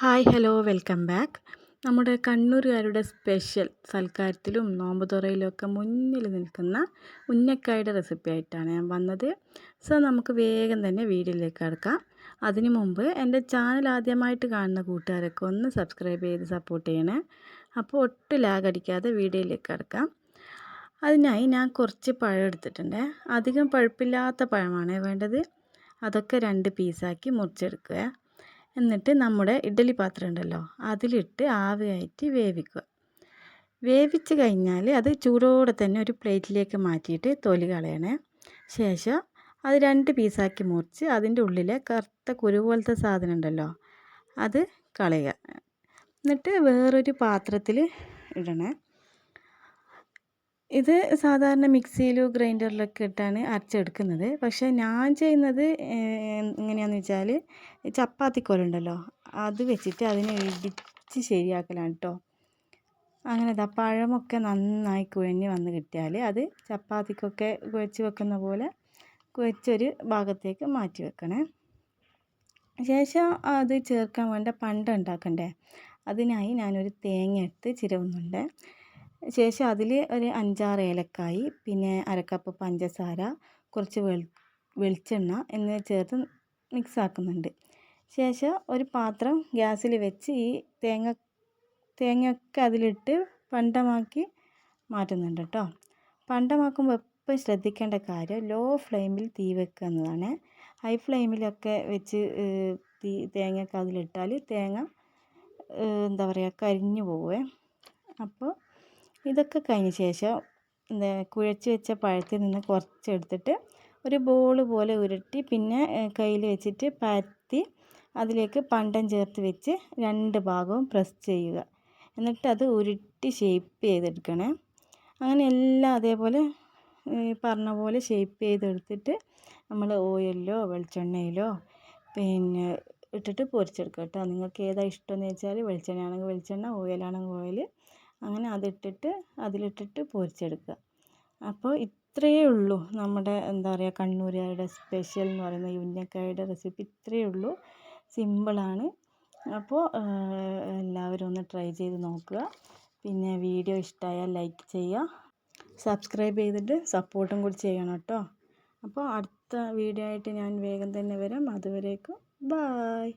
Hi hello welcome back. നമ്മുടെ കണ്ണൂരുകാരുടെ special സൽക്കാരത്തിലും നോമ്പ് തുറയിലൊക്കെ മുന്നിൽ നിൽക്കുന്ന ഉന്നക്കായുടെ റെസിപ്പി ആയിട്ടാണ് ഞാൻ വന്നത്. സോ നമുക്ക് വേഗം തന്നെ വീഡിയോയിലേക്ക് കിടക്കാം. അതിനു മുമ്പ് എന്റെ ചാനൽ ആദ്യമായിട്ട് കാണുന്ന കൂട്ടുകാരൊക്കെ ഒന്ന് സബ്സ്ക്രൈബ് ചെയ്ത് സപ്പോർട്ട് ചെയ്യണേ. അപ്പോൾ ഒട്ടും ലാഗ് അടിക്കാതെ വീഡിയോയിലേക്ക് കിടക്കാം. അതിനായി ഞാൻ കുറച്ച് പഴം എടുത്തിട്ടുണ്ട്. അധികം പഴുപ്പില്ലാത്ത പഴമാണ് വേണ്ടത്. അതൊക്കെ രണ്ട് പീസാക്കി മുറിച്ചെടുക്കുക. എന്നിട്ട് നമ്മുടെ ഇഡ്ഡലി പാത്രം ഉണ്ടല്ലോ അതിലിട്ട് ആവിയായിട്ട് വേവിക്കുക. വേവിച്ച് കഴിഞ്ഞാൽ അത് ചൂടോടെ തന്നെ ഒരു പ്ലേറ്റിലേക്ക് മാറ്റിയിട്ട് തൊലി കളയണേ. ശേഷം അത് രണ്ട് പീസാക്കി മുറിച്ച് അതിന്റെ ഉള്ളിലെ കറുത്ത കുരു പോലത്തെ സാധനം ഉണ്ടല്ലോ അത് കളയുക. എന്നിട്ട് വേറൊരു പാത്രത്തിൽ ഇടണേ. ഇത് സാധാരണ മിക്സിയിലോ ഗ്രൈൻഡറിലൊക്കെ ഇട്ടാണ് അരച്ചെടുക്കുന്നത്. പക്ഷേ ഞാൻ ചെയ്യുന്നത് എങ്ങനെയാണെന്ന് വെച്ചാൽ ചപ്പാത്തിക്കോലുണ്ടല്ലോ അത് വെച്ചിട്ട് അതിനെ ഇടിച്ച് ശരിയാക്കലാണ് കേട്ടോ അങ്ങനെ ഇതാ പഴമൊക്കെ നന്നായി കുഴഞ്ഞ് വന്ന് കിട്ടിയാൽ അത് ചപ്പാത്തിക്കൊക്കെ കുഴച്ച് വെക്കുന്ന പോലെ കുഴച്ചൊരു ഭാഗത്തേക്ക് മാറ്റി വെക്കണേ. ശേഷം അത് ചേർക്കാൻ വേണ്ട പണ്ട ഉണ്ടാക്കണ്ടേ? അതിനായി ഞാനൊരു തേങ്ങ എടുത്ത് ചിരവുന്നുണ്ട്. ശേഷം അതിൽ ഒരു അഞ്ചാറ് ഏലക്കായി പിന്നെ അരക്കപ്പ് പഞ്ചസാര കുറച്ച് വെളി വെളിച്ചെണ്ണ എന്നിവ ചേർത്ത് മിക്സ് ആക്കുന്നുണ്ട് ശേഷം ഒരു പാത്രം ഗ്യാസിൽ വെച്ച് ഈ തേങ്ങ തേങ്ങയൊക്കെ അതിലിട്ട് പണ്ടമാക്കി മാറ്റുന്നുണ്ട് കേട്ടോ പണ്ടമാക്കുമ്പോൾ എപ്പോഴും ശ്രദ്ധിക്കേണ്ട കാര്യം ലോ ഫ്ലെയിമിൽ തീ വെക്കുക എന്നതാണ്. ഹൈ ഫ്ലെയിമിലൊക്കെ വെച്ച് തീ തേങ്ങയൊക്കെ അതിലിട്ടാൽ തേങ്ങ എന്താ പറയുക കരിഞ്ഞു പോവേ. അപ്പോൾ ഇതൊക്കെ കഴിഞ്ഞ ശേഷം എന്താ കുഴച്ച് വെച്ച പഴത്തിൽ നിന്ന് കുറച്ചെടുത്തിട്ട് ഒരു ബോൾ പോലെ ഉരുട്ടി പിന്നെ കയ്യിൽ വെച്ചിട്ട് പരത്തി അതിലേക്ക് പണ്ടം ചേർത്ത് വെച്ച് രണ്ട് ഭാഗവും പ്രസ് ചെയ്യുക. എന്നിട്ട് അത് ഉരുട്ടി ഷേപ്പ് ചെയ്തെടുക്കണേ. അങ്ങനെ എല്ലാം അതേപോലെ പറഞ്ഞ പോലെ ഷേപ്പ് ചെയ്തെടുത്തിട്ട് നമ്മൾ ഓയിലിലോ വെളിച്ചെണ്ണയിലോ പിന്നെ ഇട്ടിട്ട് പൊരിച്ചെടുക്കുക കേട്ടോ. നിങ്ങൾക്ക് ഏതാ ഇഷ്ടമെന്ന് വെച്ചാൽ വെളിച്ചെണ്ണയാണെങ്കിൽ വെളിച്ചെണ്ണ ഓയിലാണെങ്കിൽ ഓയിൽ അങ്ങനെ അതിട്ടിട്ട് അതിലിട്ടിട്ട് പൊരിച്ചെടുക്കുക. അപ്പോൾ ഇത്രയേ ഉള്ളൂ നമ്മുടെ എന്താ പറയുക കണ്ണൂരുകാരുടെ സ്പെഷ്യൽ എന്ന് പറയുന്ന ഈ ഉന്നക്കായുടെ റെസിപ്പി ഇത്രയേ ഉള്ളൂ. സിമ്പിളാണ് അപ്പോൾ എല്ലാവരും ഒന്ന് ട്രൈ ചെയ്ത് നോക്കുക. പിന്നെ വീഡിയോ ഇഷ്ടമായാൽ ലൈക്ക് ചെയ്യുക. സബ്സ്ക്രൈബ് ചെയ്തിട്ട് സപ്പോർട്ടും കൂടി ചെയ്യണം കേട്ടോ. അപ്പോൾ അടുത്ത വീഡിയോ ആയിട്ട് ഞാൻ വേഗം തന്നെ വരാം. അതുവരേക്കും ബായ്